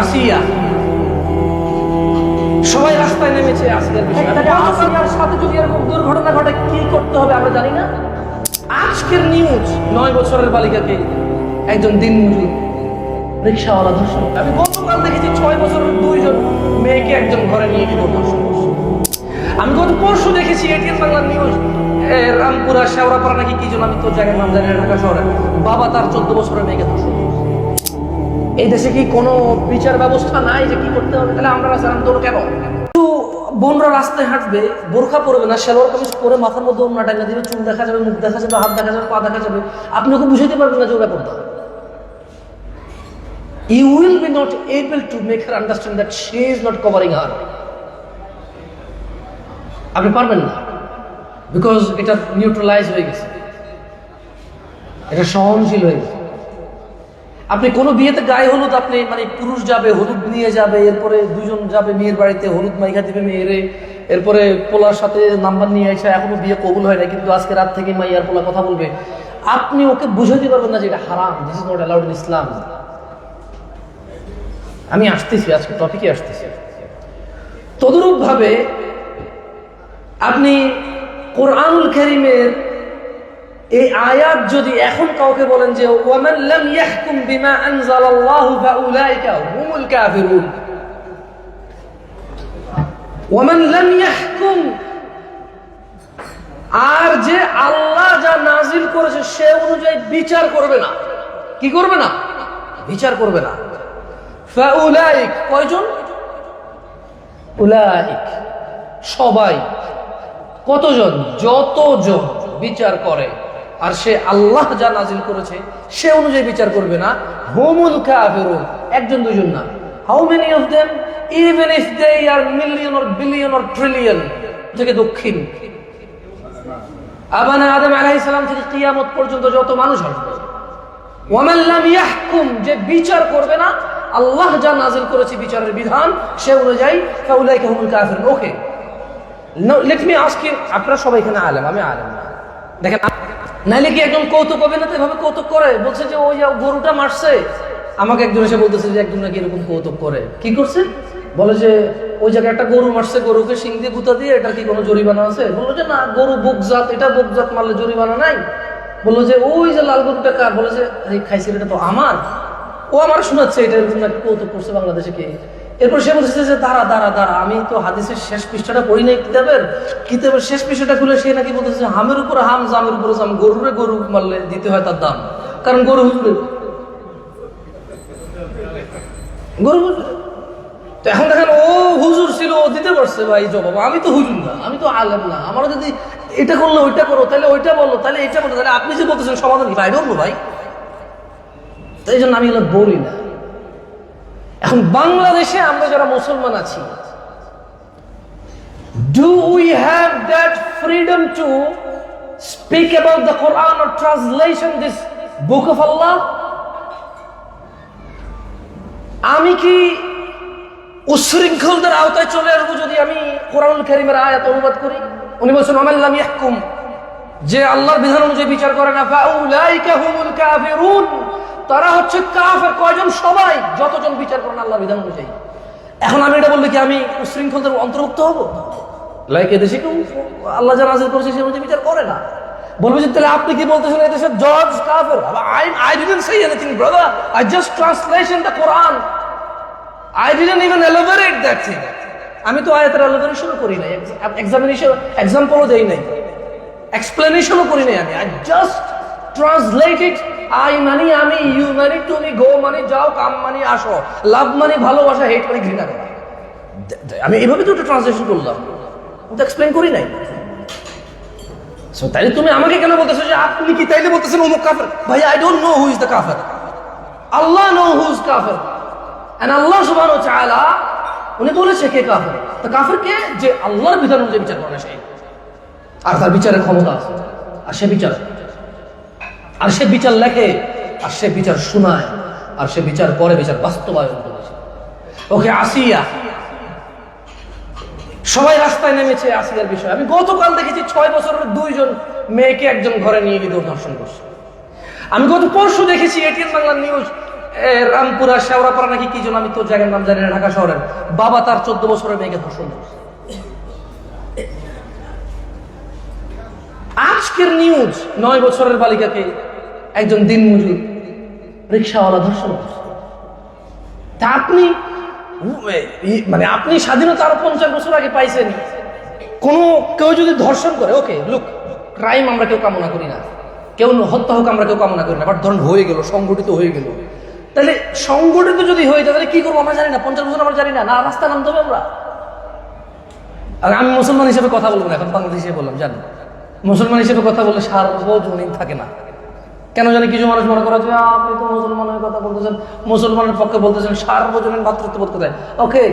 আসিয়া। সবাই রাস্তায় নেমেছে আসিয়ার আসিয়ার সাথে যদি এরকম দুর্ঘটনা ঘটে কি করতে হবে আমরা জানি না। আজকের নিউজ নয় বছরের বালিকাকে একজন দিনমজুর রিক্সাওয়ালা ধর্ষণ। আমি গতকাল দেখেছি ছয় বছরের দুইজন মেয়েকে একজন ঘরে নিয়ে গিয়ে ধর্ষণ আমি গত পরশু দেখেছি এটিএন বাংলা নিউজ রামপুরা শেওড়াপাড়া নাকি কি যেন আমি তোর জায়গায় নাম জানি না, ঢাকা শহরে। বাবা তার চোদ্দ বছরের মেয়েকে ধর্ষণ। এই দেশে কি কোনো বিচার ব্যবস্থা নাই যে কি করতে হবে? তাহলে আমরা রাস্তায় নামতে কেন? বোনরা রাস্তায় হাঁটবে, বোরখা পরবে না, সেলোয়ার কামিজ পরে মাথার মধ্যে অন্য টাইনা দিবে, চুল দেখা যাবে, মুখ দেখা যাবে, হাত দেখা যাবে, পা দেখা যাবে। আপনি ওকে বুঝাইতে পারবেন না যে ওটা পড়তে you will be not able to make her understand that she is not covering her. আপনি পারবেন না। বিকজ এটা নিউট্রালাইজ হয়ে গেছে। এটা সহনশীল হয়ে গেছে। আপনি কোনো বিয়েতে গায়ে হলুদ আপনি মানে পুরুষ যাবে, হলুদ নিয়ে যাবে, এরপরে দুজন যাবে মেয়ের বাড়িতে, হলুদ মাইকা দিবে মেয়েরে, এরপরে পোলার সাথে নাম্বার নিয়ে এসে এখনও বিয়ে কবুল হয় না কিন্তু আজকে রাত থেকে মাইয়ার পোলা কথা বলবে। আপনি ওকে বুঝাতে পারবেন না যে এটা হারাম this is not allowed in Islam আমি আসতেছি, আজকে টপিকে আসতেছি। তদরূপ ভাবে আপনি কোরআনুল করিমের এই আয়াত যদি এখন কাউকে বলেন যে, ওয়ামান লাম ইয়াহকুম বিমা আনজালাল্লাহু ফাউলাইকা হুমুল কাফিরুন। ওয়ামান লাম ইয়াহকুম, আর যে আল্লাহ যা নাজিল করেছে সে অনুযায়ী বিচার করবে না। কি করবে না? বিচার করবে না। ফাউলাইক কয়জন? উলাইক। সবাই। কতজন? যতজন বিচার করে। আর সে আল্লাহ যা নাজিল করেছে, সে অনুযায়ী বিচার করবে না। হোমুল কাফিরুন, একজন, দুজন না। How many of them even if they are million or billion or trillion থেকে দক্ষিণ। আবানা আদম আলাইহিস সালাম থেকে কিয়ামত পর্যন্ত যত মানুষ আসবে ওয়ামান লাম ইয়াহকুম, যে বিচার করবে না, আল্লাহ যা নাজিল করেছে বিচারের বিধান, সে অনুযায়ী ফাউলাইকা হুমুল কাফিরুন। ওকে লেট মি ইউ আপনারা সবাই এখানে আলেম, আমি আলেম না। দেখেন নাইলে কি একজন কৌতুক হবে না? তো এভাবে কৌতুক করে। বলছে যে, ওই গরুটা মারছে। আমাকে একজন এসে বলতেছে যে, একজন নাকি এরকম কৌতুক করে। কি করছে? বলে যে, ওই জায়গায় একটা গরু মারছে, গরুকে সিং দিয়ে গুতা দিয়ে, এটা কি কোনো জরিমানা আছে? বলল যে, না, গরু বুকজাত এটা বুকজাত মারলে জরিমানা নাই। বলল যে, ওই যে লাল গরুটা কার? বলে যে খাইছি এটা তো আমার। ও আমার শোনাচ্ছে, এটা কৌতুক করছে বাংলাদেশে কে? এরপর সে বলছে যে, দাঁড়া দাঁড়া দাঁড়া, আমি তো হাদিসের শেষ পৃষ্ঠাটা পড়ি নাই কিতাবের। কিতাবের শেষ পৃষ্ঠাটা খুলে সে নাকি বলতেছে, হামের উপর হাম, জামের উপর জাম, গরুরে গরু মারলে দিতে হয় তার দাম। কারণ গরু হুজুরের গরু। তো এখন দেখেন, ও হুজুর ছিল, ও দিতে পারছে ভাই জবাব। আমি তো হুজুর না, আমি তো আলেম না। আমার যদি এটা করল, ওইটা করো, তাহলে ওইটা বলো, তাহলে এটা বলো, তাহলে আপনি যে বলতেছেন সমাধান কি? ভাই ডরবো ভাই। তাই জন্য আমি এগুলো বলি না। এখন বাংলাদেশে আমরা যারা মুসলমান আছি do we have that freedom to speak about the Quran or translation this book of Allah আমি কি উশৃঙ্খলদের আওতায় চলে আসব যদি আমি কোরআন কারিমের আয়াত অনুবাদ করি? উনি বলছেন আমাল্লাম ইয়াহকুম যে আল্লাহর বিধান অনুযায়ী বিচার করে না তারা হচ্ছে কাফের কয়জন? সবাই। যতজন বিচার করেন আল্লাহর বিধান অনুযায়ী। এখন আমি এটা বললে কি আমি উশৃঙ্খলদের অন্তর্ভুক্ত হব? লাইক এদেশে কেউ আল্লাহ যা নাজিল করেছে সে অনুযায়ী বিচার করে না। বলবে যে, তাহলে আপনি কি বলতেছেন এদেশের জজ কাফের? I I didn't say anything brother I just translation the Quran I didn't even elaborate that thing আমি তো আয়াতের এলোভারেশনও করি নাই। এক্সামিনেশন এক্সাম্পলও দেই নাই। এক্সপ্লেনেশনও করি নাই আমি। I just translate it I মানি, আমি ইউ মানি, তুমি গো মানি, যাও কাম মানি, আসো। লাভ মানি, ভালোবাসা হেট মানি, ঘৃণা করা আমি এইভাবে তো ট্রান্সলেশন করলাম। তো এক্সপ্লেন করি নাই। সো তাইলে তুমি আমাকে কেন বলতেছো যে, আপনি কি তাইলে বলতেছেন অমুক কাফের? ভাই I don't know who is the কাফের। আল্লাহ নো হু ইজ কাফের। এন্ড আল্লাহ সুবহানাহু ওয়া তাআলা, উনি বলেছে কে কাফের? তো কাফের কে? যে আল্লাহর বিধান অনুযায়ী বিচার করে সেই আর তার বিচারের ক্ষমতা আছে। আর সে বিচার, আর সে বিচার লেখে, আর সে বিচার শোনায়, আর সে বিচার করে, বিচার বাস্তবায়ন করেছে। ওকে, আসিয়া। সবাই রাস্তায় নেমেছে আসিয়ার বিষয়। আমি গতকাল দেখেছি ছয় বছরের দুইজন মেয়েকে একজন ঘরে নিয়ে গিয়ে দর্শন করছে। আমি গত পরশু দেখেছি এটিএন বাংলা নিউজ রামপুরা, শেওড়াপাড়া নাকি কি যেন, আমি তো জায়গার নাম জানি না, ঢাকা শহরের। বাবা তার চোদ্দ বছরের মেয়েকে ধর্ষণ করছে। আজকের নিউজ নয় বছরের বালিকাকে একজন দিন মজুর, রিক্সাওয়ালা ধর্ষণ তা আপনি মানে আপনি স্বাধীনতা আরও পঞ্চাশ বছর আগে পাইছেন। কোনো, কেউ যদি ধর্ষণ করে, ওকে লুক ক্রাইম আমরা কেউ কামনা করি না। কেউ হত্যা হোক আমরা কেউ কামনা করি না। বাট ধরুন হয়ে গেল, সংগঠিত হয়ে গেল। তাহলে সংগঠিত যদি হয়ে যায়, তাহলে কি করব আমরা জানি না। পঞ্চাশ বছর আমরা জানি না। না, রাস্তা নামতে হবে আমরা। আর আমি মুসলমান হিসেবে কথা বলব না, এখন বাংলাদেশ বললাম জানি মুসলমান হিসেবে কথা বললে সার্বজনীন থাকে না। কেন জানি কিছু মানুষ মনে করে যে আপনি তো মুসলমানের কথা বলতেছেন। মুসলমানের পক্ষে বলতেছেন, সার্বজনীন ভাতৃত্ববোধ কোথায়? Okay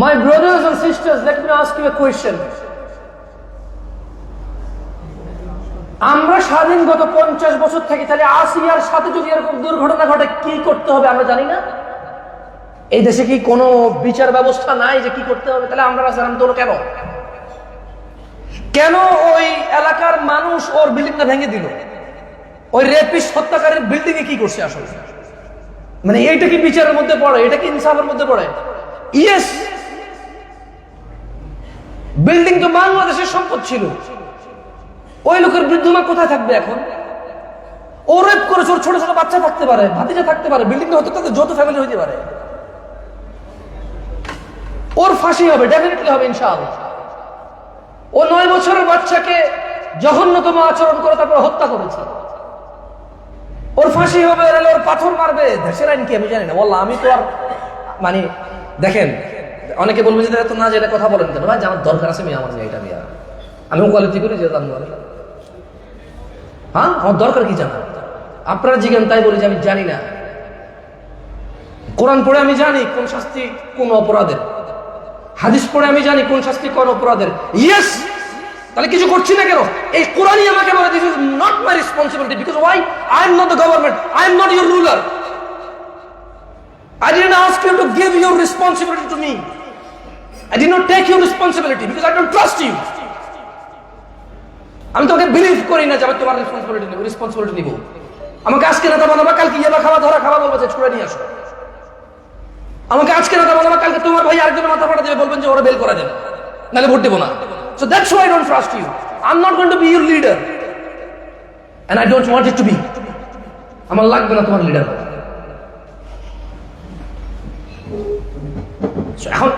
my brothers and sisters let me ask you a question আমরা স্বাধীন গত পঞ্চাশ বছর থেকে তাহলে আসিয়ার সাথে যদি এরকম দুর্ঘটনা ঘটে, কি করতে হবে আমরা জানি না? এই দেশে কি কোনো বিচার ব্যবস্থা নাই যে কি করতে হবে? তাহলে আমরা রাস্তা নামতে কেন? কেন ওই এলাকার মানুষ ওর বিল্ডিংটা ভেঙে দিল? ওই রেপিস হত্যাকারীর বিল্ডিং এ কি করছে আসলে? মানে এইটা কি বিচারের মধ্যে পড়ে? এটা কি ইনসাফের মধ্যে পড়ে? ইয়েস! বিল্ডিং তো বাংলাদেশের সম্পদ ছিল। ওই লোকের বৃদ্ধ মা কোথায় থাকবে এখন? ও রেপ করেছে, ওর ছোট ছোট বাচ্চা থাকতে পারে, ভাতিজা থাকতে পারে, বিল্ডিং হতে তাদের যত ফ্যামিলি হইতে পারে। ওর ফাঁসি হবে ডেফিনেটলি হবে, ইনশাআল্লাহ। ও নয় বছরের বাচ্চাকে জঘন্যতম আচরণ করে তারপর হত্যা করেছে। ওর ফাঁসি হবে ওর পাথর মারবে। দেশের আইন কি আমি জানি না। বললাম আমি তো আর মানে দেখেন, অনেকে বলবে যে তো না যেটা কথা বলেন কেন? ভাই আমার দরকার আছে আমি আমার নিয়ে এটা নিয়ে আমি ওকালতি করি যে, জানব হ্যাঁ? আমার দরকার কি জানা আপনারা জিজ্ঞেন তাই বলি যে, আমি জানি না। কোরআন পড়ে আমি জানি কোন শাস্তি কোন অপরাধের। হাদিস পড়ে আমি জানি কোন শাস্তি কোন অপরাধের। ইয়েস তাহলে কিছু করছি না কেন? এই কোরআনই আমাকে বলে this is not my responsibility because why I am not the government I am not your ruler I didn't ask you to give your responsibility to me. I did not take your responsibility because I don't trust you. আমি তোকে believe করি না যে আমি তোমার responsibility নিব responsibility নিব। আমাকে আজকে নেতা বানাবা কালকে ইয়াবা খাওয়া ধরা খাওয়া বলব যে ছুড়ে নিয়ে আসো। আমাকে আজকে নেতা বানাবা কালকে তোমার ভাই আরেকজনের মাথা ফাটা দেবে, বলবেন যে ওরা বেল করা দেবে নাহলে ভোট দেবো না। So that's why don't trust you I am not going to be your leader and I don't want it to be আমার লাগবে না তোমার লিডার এখন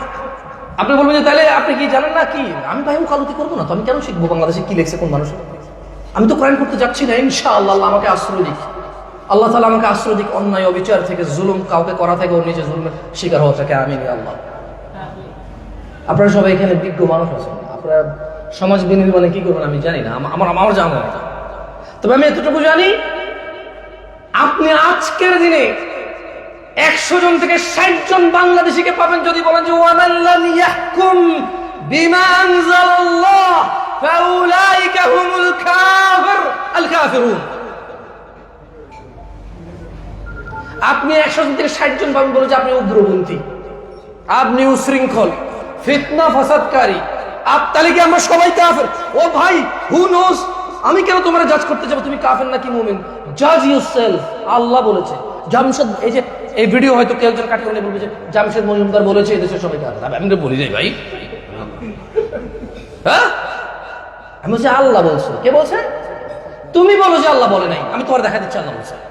আপনি বলবেন যে, তাহলে আপনি কি জানেন না কি? আমি ভাই ওকালতি করব না তো। আমি কেন শিখব বাংলাদেশে কি লেখছে কোন মানুষ? আমি তো ক্রাইম করতে যাচ্ছি না। ইনশাআল্লাহ, আল্লাহ আমাকে আশ্রয় দিক। আল্লাহ তালা আমাকে আশ্রয় দিক অন্যায় অবিচার থেকে, জুলুম কাউকে করা থেকে ওর নিজে জুলুমের শিকার হওয়া থেকে। আমি আল্লাহ। আপনারা সবাই এখানে বিজ্ঞ মানুষ আছেন। আপনারা সমাজ বিনির্মাণে কি করবেন আমি জানি না। আমার আমার জানা নেই তবে আমি এতটুকু জানি, আপনি আজকের দিনে একশো জন থেকে ষাট জন বাংলাদেশিকে পাবেন যদি বলেন যে ওয়ামাল্লাম ইয়াহকুম বিমা ফাউলাইকা হুমুল কাফির, আল কাফিরুন। আপনি একশো থেকে ষাট জন পাবেন বলে যে আপনি উগ্রপন্থী। আপনি উশৃঙ্খল, ফিতনা ফাসাদকারী। আপ তাহলে কি আমরা সবাই কাফের? ও ভাই হু নোস আমি কেন তোমার জাজ করতে যাব? তুমি কাফের নাকি মুমিন? জাজ ইউর সেলফ আল্লাহ বলেছে। জামশেদ, এই যে, এই ভিডিও হয়তো কেউ একজন কাটে বলবে যে, জামশেদ মজুমদার বলেছে এই দেশের সবাই কাফের। আমি তো বলি যাই ভাই। হ্যাঁ? আমি বলছি, আল্লাহ বলছে। কে বলছে? তুমি বলো যে আল্লাহ বলে নাই। আমি তোমার দেখা দিচ্ছি আল্লাহ বলছে।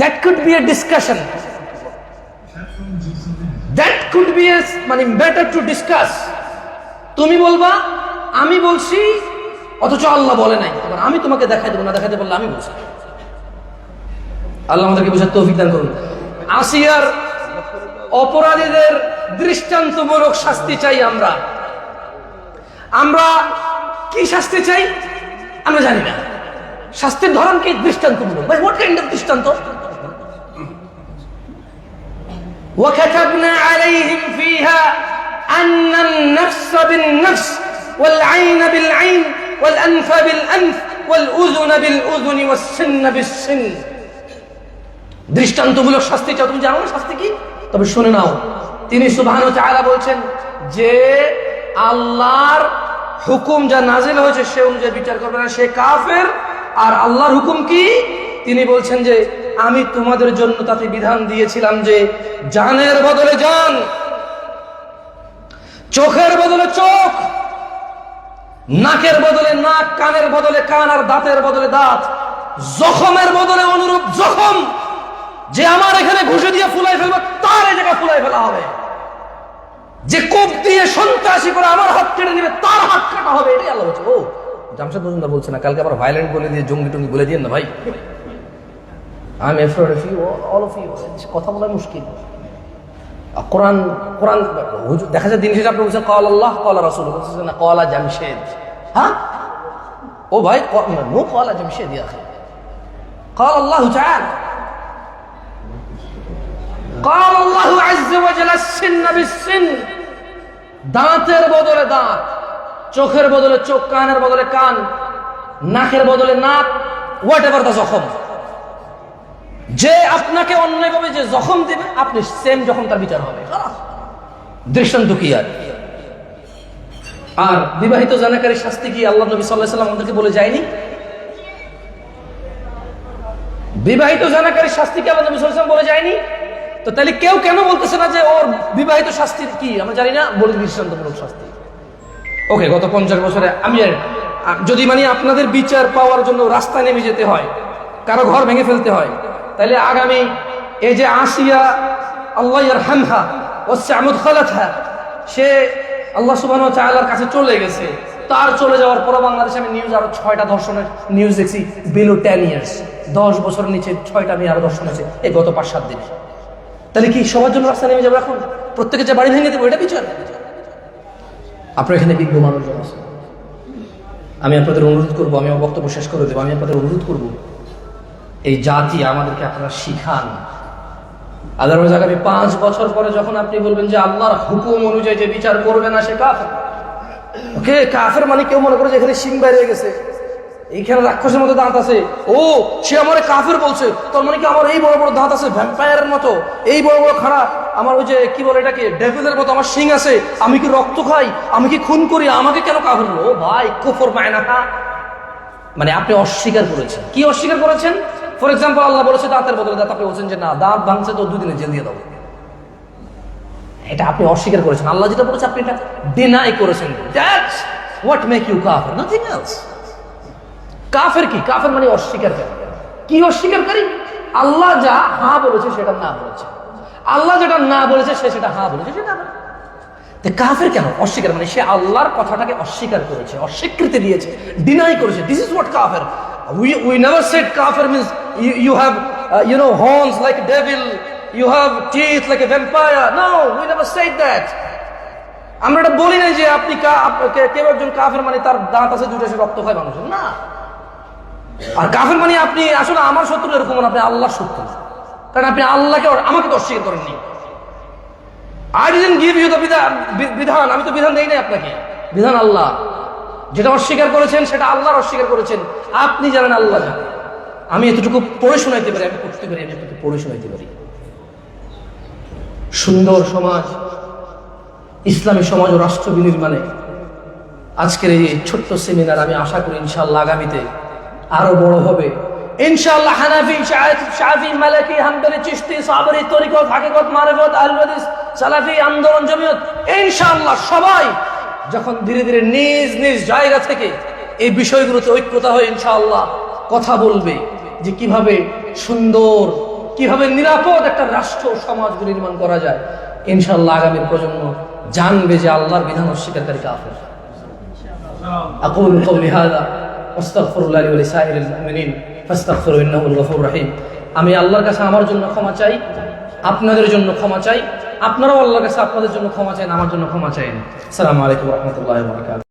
That could be a discussion that could be a মানে বেটার টু ডিসকাস তুমি বলবা, আমি বলছি, অথচ আল্লাহ বলে নাই। আমি তোমাকে দেখাই দেবো, না দেখাতে বললে আমি বলছি। আল্লাহ আমাদেরকে বোঝার তৌফিক দান করুন। আসিয়ার অপরাধীদের দৃষ্টান্তমূলক শাস্তি চাই আমরা। আমরা কি শাস্তি চাই? আমরা জানি না। শাস্তির ধরন কি? দৃষ্টান্তমূলক। ভাই হোয়াট কাইন্ড অফ দৃষ্টান্ত? وكتبنا عليهم فيها أن النفس بالنفس والعين بالعين والأنف بالأنف والأذن بالأذن والسن بالسن দৃষ্টান্তমূলক শাস্তি চাও তুমি জানো না শাস্তি কি তবে শুনে নাও তিনি সুবহান তাআলা বলছেন যে আল্লাহর হুকুম যা নাজিল হয়েছে সে অনুযায়ী বিচার করবে না সে কাফের আর আল্লাহর হুকুম কি তিনি বলছেন যে আমি তোমাদের জন্য তাতে বিধান দিয়েছিলাম যে জানের বদলে জান, চোখের বদলে চোখ, নাকের বদলে নাক, কানের বদলে কান আর দাঁতের বদলে দাঁত। জখমের বদলে অনুরূপ জখম যে আমার এখানে ঘুষে দিয়ে ফুলাই ফেলব, তার এই জায়গায় ফুলাই ফেলা হবে। যে কোপ দিয়ে সন্ত্রাসী করে আমার হাত কেটে দিবে তার হাত কাটা হবে, এটাই আল্লাহ বলছে। ও, জামশেদ মজুমদার বলছে না, কালকে আবার ভায়োলেন্ট বলে দিয়ে জঙ্গি টঙ্গি বলে দিয়ে না ভাই। আমি afford of you all of you কথা বলা মুশকিল আর কোরআন কোরআন হুজুর- দেখা যায় দিন শেষে আপনি বলছেন কল আল্লাহ কলা রসুল বলছেন না কলা জামশেদ হ্যাঁ ও ভাই নো কলা জামশেদ ইয়া আখি قال الله تعالى قال الله عز وجل السن بالسن দাঁতের বদলে দাঁত চোখের বদলে চোখ কানের বদলে কান নাকের বদলে নাক হোয়াট এভার দ্য জখম যে আপনাকে অন্যায়ভাবে যে জখম দেবে, আপনি সেম যখন তার বিচার হবে। দৃষ্টান্ত কি আর? আর বিবাহিত জানাকারী শাস্তি কি আল্লাহ নবী সাল্লাহ সাল্লাম আমাদেরকে বলে যায়নি? বিবাহিত জানাকারী শাস্তি কি আল্লাহ নবী সাল্লাল্লাহু বলে যায়নি? তো তাহলে কেউ কেন বলতেছে না যে ওর বিবাহিত শাস্তির কি? আমরা জানি না, বলে দৃষ্টান্তমূলক শাস্তি। ওকে, গত পঞ্চাশ বছরে আমি যদি মানে আপনাদের বিচার পাওয়ার জন্য রাস্তায় নেমে যেতে হয়, কারও ঘর ভেঙে ফেলতে হয় তাহলে আগামী এই যে আসিয়া আল্লাহ হামহা ও সামুদ খালাথা সে আল্লাহ সুবাহ চালার কাছে চলে গেছে। তার চলে যাওয়ার পর বাংলাদেশে আমি নিউজ আরও ছয়টা ধর্ষণের নিউজ দেখছি বিলো টেন ইয়ার্স দশ বছরের নিচে ছয়টা মেয়ে আরও ধর্ষণ হয়েছে এই গত পাঁচ, সাত দিনে। তাহলে কি সবার জন্য রাস্তা নেমে যাব এখন? প্রত্যেকে যে বাড়ি ভেঙে দেবো এটা বিচার। আপনার এখানে বিজ্ঞ মানুষজন আছে। আমি আপনাদের অনুরোধ করব, আমি আমার বক্তব্য শেষ করে দেবো, আমি আপনাদের অনুরোধ করব এই জাতি আমাদেরকে আপনারা শিখান। আদারওয়াইজ আগামী পাঁচ বছর পরে যখন আপনি বলবেন যে আল্লাহর হুকুম অনুযায়ী যে বিচার করবে না সে কাফের। ওকে, কাফের মানে কেউ মনে করে যে এখানে সিং বাইরে গেছে। এইখানে রাক্ষসের মতো দাঁত আছে। ও, সে আমার কাফের বলছে। তোর মানে কি আমার এই বড় বড় দাঁত আছে? ভ্যাম্পায়ারের মতো। এই বড় বড় খারাপ আমার ওই যে কি বলে এটাকে? ডেভিলের মতো আমার শিং আছে। আমি কি রক্ত খাই? আমি কি খুন করি? আমাকে কেন কাফের ও ভাই, কুফর মায়না। মানে আপনি অস্বীকার করেছেন। কি অস্বীকার করেছেন? ফর এক্সাম্পল আল্লাহ বলেছে দাঁতের বদলে দাঁত, আপনি বলছেন যে না, দাঁত ভাঙছে তো দুদিনে জেল দিয়ে দাও। এটা আপনি অস্বীকার করেছেন। আল্লাহ যেটা বলেছে, আপনি এটা ডিনাই করেছেন। দ্যাটস হোয়াট মেক ইউ কাফের নাথিং এলস কাফের কি? কাফের মানে অস্বীকার করে কি অস্বীকারী আল্লাহ যা হা বলেছে, সেটা না বলেছে। আল্লাহ যেটা না বলেছে, সে সেটা হা বলেছে, সেটা না কাফের কেন? অস্বীকার মানে সে আল্লাহর কথাটাকে অস্বীকার করেছে, অস্বীকৃতি দিয়েছে ডিনাই করেছে। দিস ইজ হোয়াট কাফের উই উই নেভার সেড কাফের means you have you no horns like devil you have teeth like a vampire no we never said that আমরা এটা বলি নাই যে আপনি কেউ একজন কাফের মানে তার দাঁত আছে দুটো সে রক্ত খায় মানুষের। না। আর কাফের মানে আপনি আসলে আমার শত্রু এরকম না, আপনি আল্লাহর শত্রু কারণ আপনি আল্লাহকে আমাকে তো অস্বীকার করেননি। I didn't give you the বিধান আমি তো বিধান দেই নাই আপনাকে। বিধান আল্লাহ। যেটা অস্বীকার করেছেন সেটা আল্লাহর অস্বীকার করেছেন। আপনি জানেন আল্লাহ জানেন আমি এতটুকু পড়ে শোনাইতে পারি, আমি পড়তে পারি, আমি আপনাকে পড়ে শোনাইতে পারি। সুন্দর সমাজ, ইসলামী সমাজ ও রাষ্ট্র বিনির্মাণে আজকের এই ছোট্ট সেমিনার আমি আশা করি ইনশাআল্লাহ আগামীতে আরও বড় হবে। ইনশাআল্লাহ হানাফি শাফি, মালিকি, হাম্বলি, চিশতি, সাবরি, তরিকত, হাকিকত, মারিফত আহলে হাদিস সালাফি, আন্দোলন, জমিয়ত, ইনশাআল্লাহ সবাই যখন ধীরে ধীরে নিজ নিজ জায়গা থেকে এই বিষয়গুলোতে ঐক্যতা হয়ে ইনশাআল্লাহ কথা বলবে। যে কিভাবে সুন্দর কিভাবে নিরাপদ একটা রাষ্ট্র সমাজ নির্মাণ করা যায় ইনশাআল্লাহ আগামী প্রজন্ম জানবে যে আল্লাহর বিধান অস্বীকারী কাফের أقول قولي هذا واستغفر الله لي ولسائر المؤمنين فاستغفروا إنه الغفور الرحيم আমি আল্লাহর কাছে আমার জন্য ক্ষমা চাই আপনাদের জন্য ক্ষমা চাই আপনারাও আল্লাহর কাছে আপনাদের জন্য ক্ষমা চাইন আমার জন্য ক্ষমা চাইন আসসালামু আলাইকুম রহমতুল্লাহ বরকাত